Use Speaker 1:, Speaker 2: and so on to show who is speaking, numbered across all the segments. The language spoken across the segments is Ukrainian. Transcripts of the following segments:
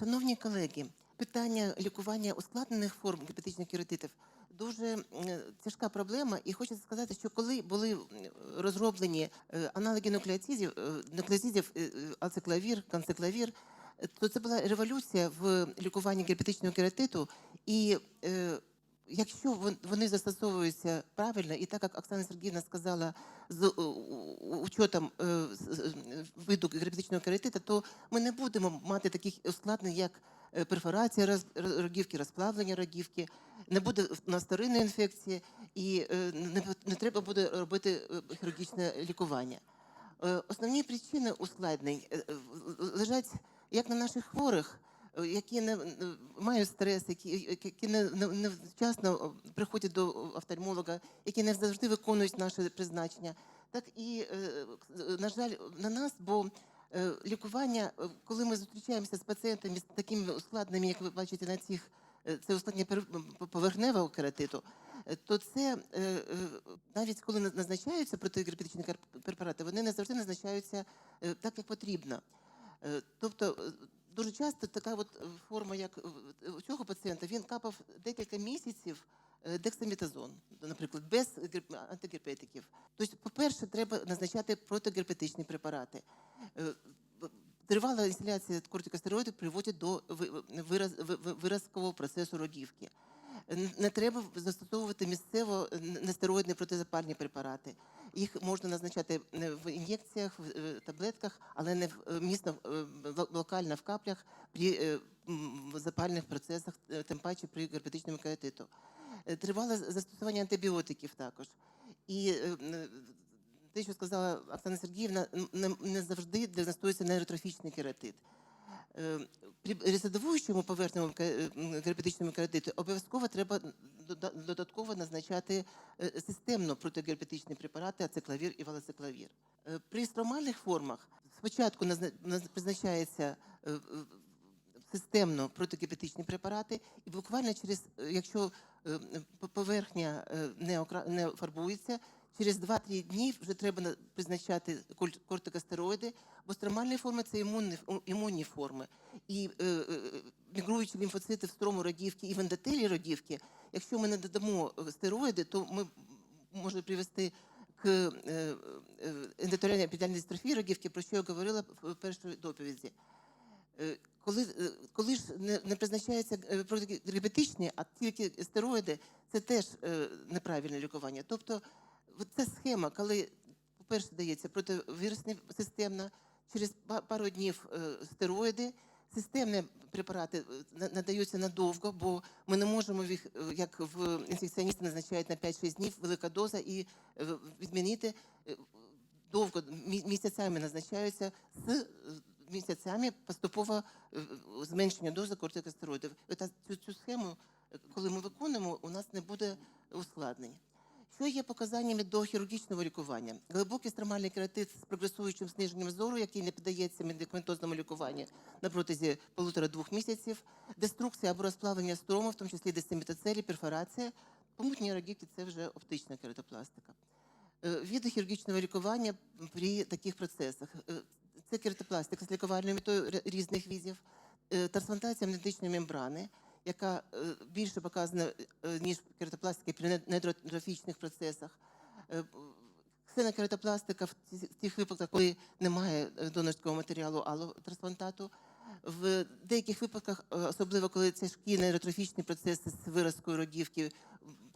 Speaker 1: Шановні колеги, питання лікування ускладнених форм гепатичних кератитів дуже тяжка проблема. І хочеться сказати, що коли були розроблені е, аналоги нуклеотидів, е, нуклеотидів е, ацеклавір, канцеклавір, то це була революція в лікуванні герпетичного кератиту. І якщо вони застосовуються правильно, і так як Оксана Сергіївна сказала, з е, учетом е, виду герпетичного кератита, то ми не будемо мати таких ускладнень, як е, перфорація рогівки, розплавлення рогівки, не буде у нас вторинної інфекції, і не, треба буде робити хірургічне лікування. Основні причини ускладнень лежать як на наших хворих, які не не- мають стрес, які, які не, не, не вчасно е, приходять до офтальмолога, які не завжди виконують наше призначення, так і, е, на жаль, на нас, бо е, лікування, е, коли ми зустрічаємося з пацієнтами з такими ускладненнями, як ви бачите на цих, е, це ускладнення поверхневого кератиту, е, то це е, е, навіть коли на- назначаються протигерпетичні кар- препарати, вони не завжди назначаються е, так, як потрібно. Е, Тобто е, дуже часто така от е, форма, як е, у цього пацієнта, він капав декілька місяців дексамітазон, дексаметазон, наприклад, без герп- антигерпетиків. Тобто, по-перше, треба назначати протигерпетичні препарати. Е, Тривала інсталяція кортикостероїдів приводить до ви- вираз, ви- ви- виразкового процесу рогівки. Не треба застосовувати місцево нестероїдні протизапальні препарати. Їх можна назначати е, в ін'єкціях, в е, таблетках, але не в е, місно е, локально в каплях при запальних процесах, тим паче при герпетичному кератиту. Е, Тривале застосування антибіотиків також. І те, що сказала Оксана Сергіївна, не, не завжди діагностується нейротрофічний кератит. Е, При рецидивуючому поверхневому е, м, герпетичному кератиту обов'язково треба дода- додатково назначати е, системно протигерпетичні препарати ациклавір і валоциклавір. Е, При стромальних формах спочатку призначається системно протигерпетичні препарати, і буквально через, якщо поверхня не, фарбується, через 2-3 дні вже треба на- призначати кортикостероїди, бо стромальні форми це імунні, імунні форми. І е, е, мігруючі лімфоцити в строму рогівки і в ендотелі рогівки, якщо ми не додамо е, стероїди, то ми може привести к е, е, ендотеріальній епідельній дистрофії рогівки, про що я говорила в першій доповіді. Коли, коли ж не, не призначаються е, а тільки стероїди, це теж неправильне лікування. Тобто ця схема, коли, по-перше, дається противірусна системна, через пару днів е, стероїди, системні препарати е, на- надаються надовго, бо ми не можемо їх, е, як в інфекціоністи назначають на 5-6 днів, велика доза і відмінити довго місяцями назначаються з місяцями поступово зменшення дози кортикостероїдів. Цю, цю схему, коли ми виконуємо, у нас не буде ускладнень. Що є показаннями до хірургічного лікування? Глибокий стромальний кератит з прогресуючим зниженням зору, який не піддається медикаментозному лікуванню на протязі полутора-двох місяців, деструкція або розплавлення строму, в тому числі десимітоцелі, перфорація, помутні рогівки – це вже оптична кератопластика. Е, Види хірургічного лікування при таких процесах. Е, Це кератопластика з лікувальною метою різних видів, е, трансплантація магнетичної мембрани, яка е, більше показана, е, ніж кератопластика при не- нейротрофічних процесах. Е, Ксенокератопластика в тих випадках, коли немає е, донорського матеріалу алотрансплантату. В деяких випадках, е, особливо коли це шкі нейротрофічні процеси з виразкою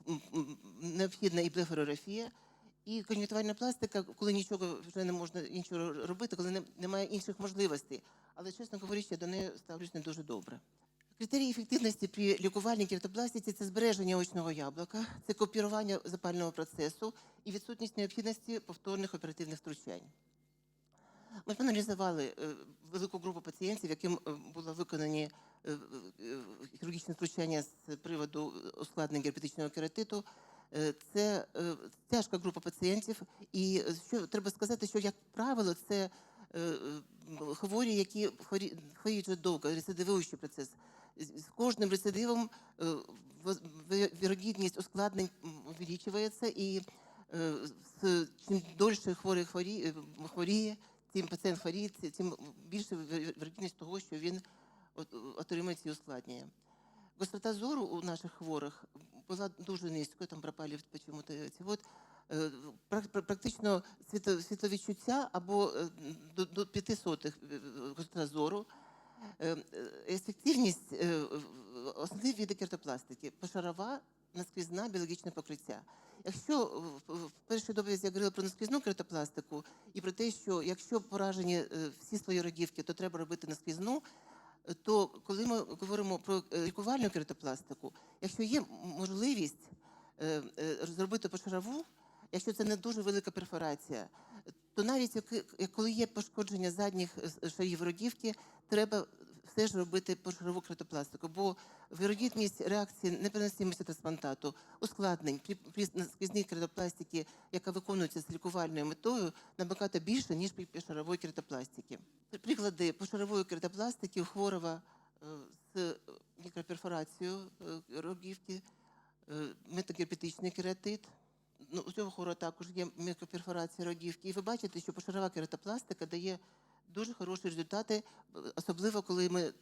Speaker 1: м, необхідна і блефорографія. І кон'юнктивальна пластика, коли нічого вже не можна іншого робити, коли немає інших можливостей. Але, чесно говорячи, я до неї ставлюсь не дуже добре. Критерії ефективності при лікуванні кератопластиці – це збереження очного яблука, це копірування запального процесу і відсутність необхідності повторних оперативних втручань. Ми проаналізували е, велику групу пацієнтів, яким е, було виконані е, хірургічне втручання з приводу ускладнення герпетичного кератиту. Це тяжка група пацієнтів, і що треба сказати, що як правило, це хворі, які хворі- хворіють вже довго, рецидивуючий процес. З кожним рецидивом е, вірогідність ускладнень увеличується, і е, чим дольше хворий е, хворіє, тим пацієнт хворіє, тим більше ві- вірогідність того, що він от- отримують ці ускладнення. Гострота зору у наших хворих була дуже низькою, там пропали почему-то ці от, прак- пр- практично світло- світловідчуття або до, до 5 сотих е, гострота зору. Е, е, Ефективність е, в- основні види кертопластики пошарова наскрізна біологічне покриття. Якщо в- першій доповіді я говорила про наскрізну кератопластику і про те, що якщо поражені всі слої рогівки, то треба робити наскрізну, то коли ми говоримо про лікувальну кератопластику, якщо є можливість зробити пошарову, якщо це не дуже велика перфорація, то навіть коли є пошкодження задніх е, шарів рогівки, треба все ж робити пошарову кератопластику, бо вірогідність реакції непереносимості трансплантату, ускладнень при, наскрізній кератопластиці, яка виконується з лікувальною метою, набагато більше, ніж при пошаровій кератопластиці. Приклади пошарової кератопластики у хворого е, з мікроперфорацією е, рогівки, е, кератит. Ну, у цього хворого також є мікроперфорація рогівки. І ви бачите, що пошарова кератопластика дає дуже хороші результати, особливо коли ми е,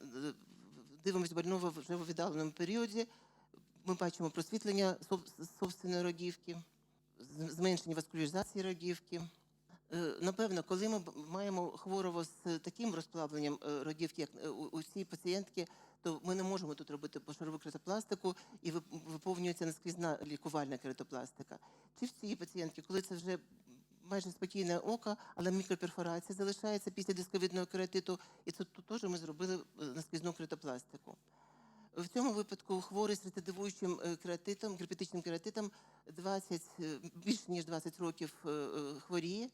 Speaker 1: дивимося больного вже в віддаленому періоді. Ми бачимо просвітлення собственної рогівки, з- зменшення васкуляризації рогівки. Е, Напевно, коли ми маємо хворого з таким розплавленням е, рогівки, як у цій пацієнтки, то ми не можемо тут робити пошарову кератопластику і виповнюється наскрізна лікувальна кератопластика. Чи цій пацієнтки, коли це вже майже спокійне око, але мікроперфорація залишається після дисковідного кератиту, і це тут теж ми зробили е, наскрізну кератопластику. В цьому випадку хворий з рецидивуючим е, кератитом, герпетичним кератитом 20, е, більше ніж 20 років хворіє.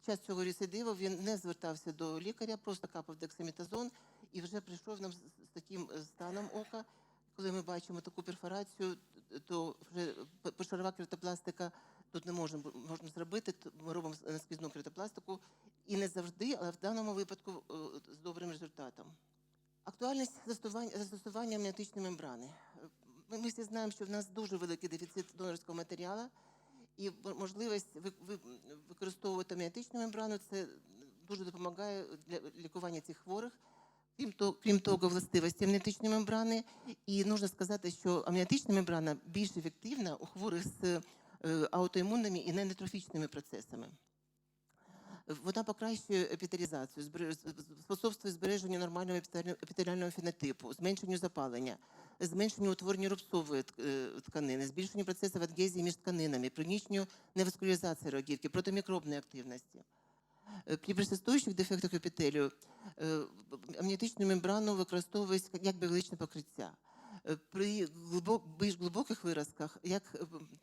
Speaker 1: Під час цього рецидиву він не звертався до лікаря, просто капав дексаметазон і вже прийшов нам з таким е, станом ока. Коли ми бачимо таку перфорацію, то вже пошарова кератопластика тут не можна, можна зробити. Ми робимо наскрізну кератопластику і не завжди, але в даному випадку е, з добрим результатом. Актуальність застосування, застосування амніотичної мембрани. Е, ми всі знаємо, що в нас дуже великий дефіцит донорського матеріалу, і можливість ви- ви- використовувати амніотичну мембрану це дуже допомагає для лікування цих хворих. Крім того, крім того, властивості амніотичної мембрани. І можна сказати, що амніотична мембрана більш ефективна у хворих з е, аутоімунними і ненетрофічними процесами. Вона покращує епітерізацію, способствує збереженню нормального епітеліального фенотипу, зменшенню запалення, зменшенню утворення рубцової тк- е, тканини, збільшенню процесів адгезії між тканинами, пронічню неваскуляризації рогівки, протимікробної активності. Е, При присутствуючих дефектах епітелію амнітичну мембрану використовується як біологічне покриття. Е, При більш глибоких виразках, як е,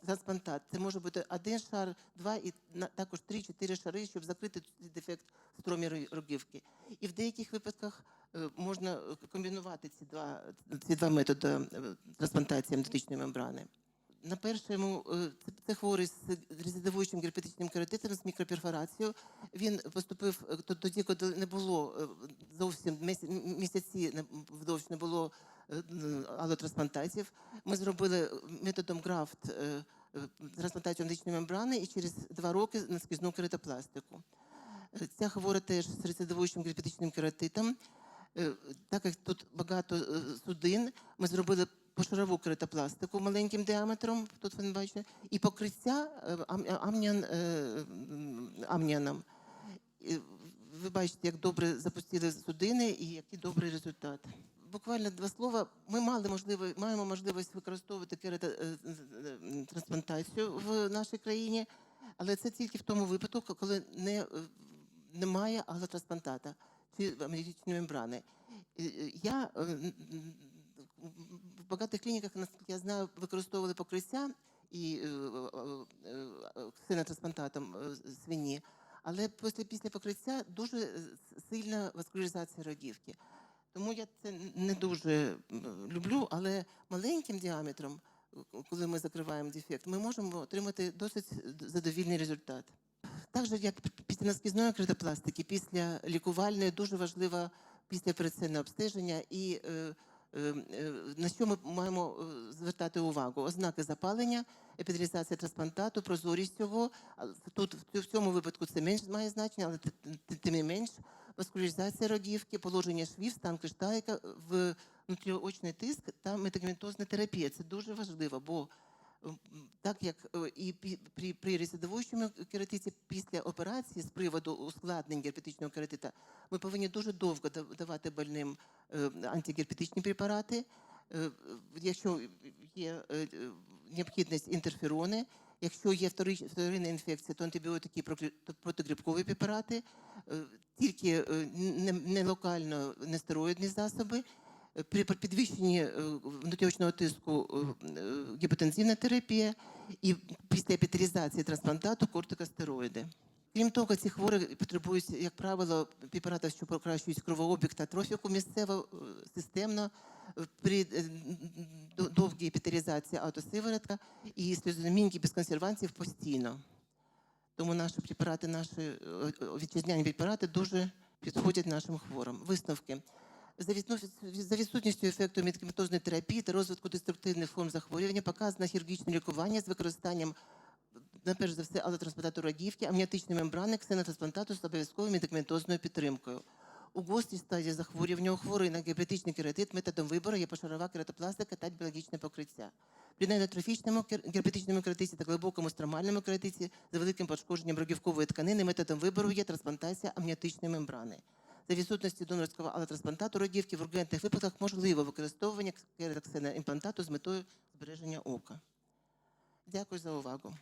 Speaker 1: трансплантат, це може бути один шар, два і також три-чотири шари, щоб закрити дефект в стромі рогівки. І в деяких випадках е, можна е, комбінувати ці два, ці два методи е, трансплантації амніотичної мембрани. На першому е, це, хворий з резидивуючим герпетичним кератитом з мікроперфорацією. Він поступив е, то- тоді, коли не було е, зовсім міся- місяці вдовж не було алотрансплантаців. Ми зробили методом графт трансплантацію медичної мембрани і через два роки наскрізну кератопластику. Е, Ця хвора теж з рецидивуючим герпетичним кератитом. Так як тут багато судин, ми зробили пошарову кератопластику маленьким діаметром, тут ви бачите, і покриття е, амніан, е, амніаном. Ви бачите, як добре запустили судини і який добрий результат. Буквально два слова. Ми мали можливо, маємо можливість використовувати кератотрансплантацію в нашій країні, але це тільки в тому випадку, коли не, е, немає алотрансплантата чи амніотичної мембрани. Е, е, Я е, в багатих клініках, наскільки я знаю, використовували покриття і е, е, е, ксенотрансплантатом е, свині, але після, після покриття дуже е, сильна васкуляризація рогівки. Тому я це не дуже люблю, але маленьким діаметром, е, коли ми закриваємо дефект, ми можемо отримати досить задовільний результат. Так же, як після наскізної критопластики, після лікувальної дуже важливо післяопераційне обстеження і е, е, е, на що ми маємо е, звертати увагу? Ознаки запалення, епідерізація трансплантату, прозорість цього. Тут в цьому випадку це менш має значення, але ти- ти- тим не менш васкуляризація родівки, положення швів, стан криштайка, внутріочний тиск та медикаментозна терапія. Це дуже важливо, бо так як е, і при, при резидуючому кератиті після операції з приводу ускладнень герпетичного кератита ми повинні дуже довго давати больним е, антигерпетичні препарати. Е, Якщо є необхідність інтерферони, якщо є вторинна інфекція, то антибіотики протигрибкові препарати, тільки не локально нестероїдні засоби. При підвищенні е, внутріочного тиску е, е, гіпотензивна терапія і після епітерізації трансплантату кортикостероїди. Крім того, ці хворі потребують, як правило, препаратів, що покращують кровообіг та трофіку місцево, системно, при довгій епітерізації аутосиворотка і сльозомінки без консервантів постійно. Тому наші препарати, наші вітчизняні препарати дуже підходять нашим хворим. Висновки. За відсутністю ефекту медикаментозної терапії та розвитку деструктивних форм захворювання показано хірургічне лікування з використанням на перш за все алотрансплантату рогівки, амніотичної мембрани, ксенотрансплантату з обов'язковою медикаментозною підтримкою. У гострій стадії захворювання у хворої на гепатичний кератит методом вибору є пошарова кератопластика та біологічне покриття. При нейротрофічному герпетичному кератиті та глибокому стромальному кератиті з великим пошкодженням рогівкової тканини методом вибору є трансплантація амніотичної мембрани. За відсутності донорського алотрансплантату родівки в ургентних випадках можливо використовування кератоксеноімплантату з метою збереження ока. Дякую за увагу.